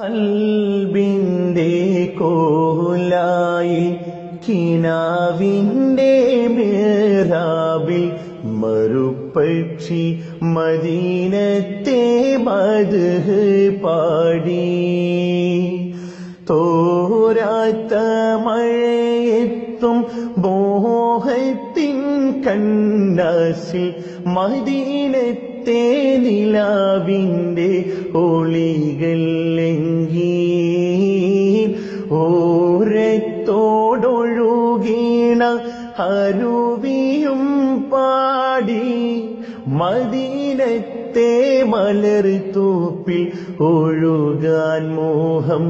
കൽബിന്റെ കോലായി കിനാവിന്റെ മേറാവിൽ മറുപക്ഷി മദീനത്തെ മത് പാടി. തോരാത്ത മഴയെത്തും മോഹത്തിൻ കണ്ണാസിൽ മദീനത്തെ നിലാവിന്റെ ഒളികൾ അരുവിയും പാടി മദീനത്തെ മലർ തോപ്പിൽ ഒഴുകാൻ മോഹം.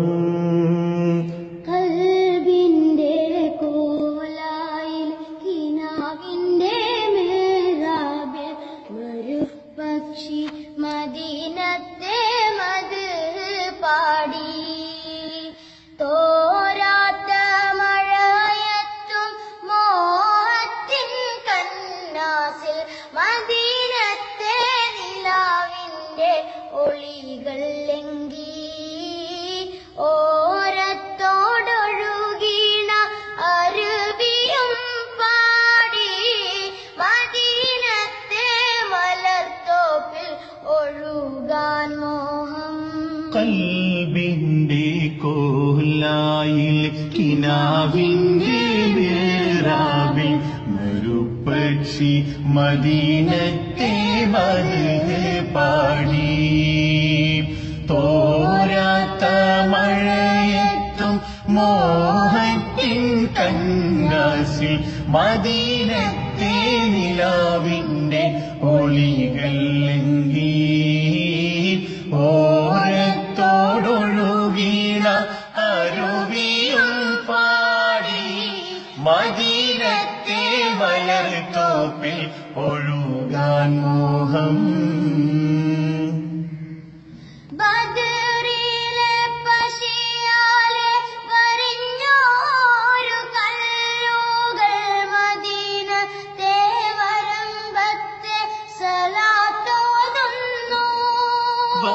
മദീനത്തെ മോഹം. കൽബിന്റെ കോലായിൽ കിനാവിന്റെ വേറാവിൽ മരുപക്ഷി മദീനത്തെ മത് പാടി. മോഹത്തിൻ കണ്ണാസിൽ മദീനത്തെ നിലാവിന്റെ ഒളികൾ ലംഘി ഓരത്തോടൊഴുകീണ അരുവിയും പാടി മദീനത്തെ വയർത്തോപ്പിൽ ഒഴുകാൻ മോഹം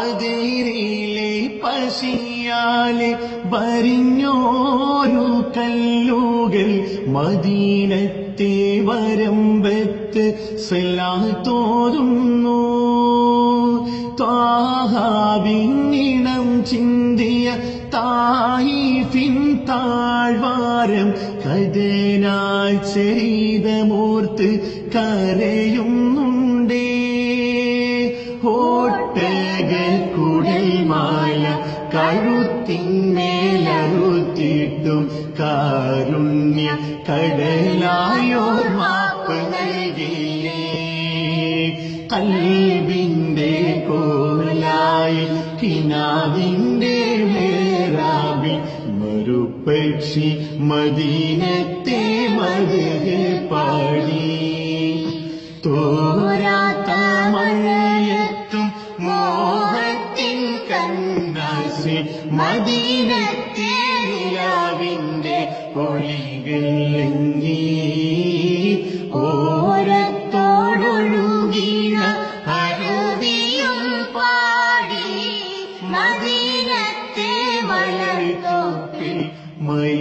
ബദരിലെ പശിയാലെ വരിഞ്ഞോരു കല്ലുകൾ മദീനത്തെ വരമ്പത്ത് സെലാത്തോരുന്നു താഹാവിന്നിണം ചിന്തിയ തായിഫിൻ താഴ്വാരം കഥനാൽ ചെയ്ത മൂർത്ത് കരയുന്നുണ്ടേ കഴുത്തിന്മേലറുത്തിട്ടും കാരുണ്യ കടലായോർ മാപ്പ് നൽകിയേ. കൽവിന്റെ കോലായി കിനാവിന്റെ മേറാബിൽ മറുപക്ഷി മദീനത്തെ മത് പാടി. തോരാത്ത മദീനത്തേരിയാവിന്റെ ഒളികളിങ്ങി ഓരത്തോടൊഴുകിണ അരുവിയും പാടി മദീനത്തെ മലർ മൈ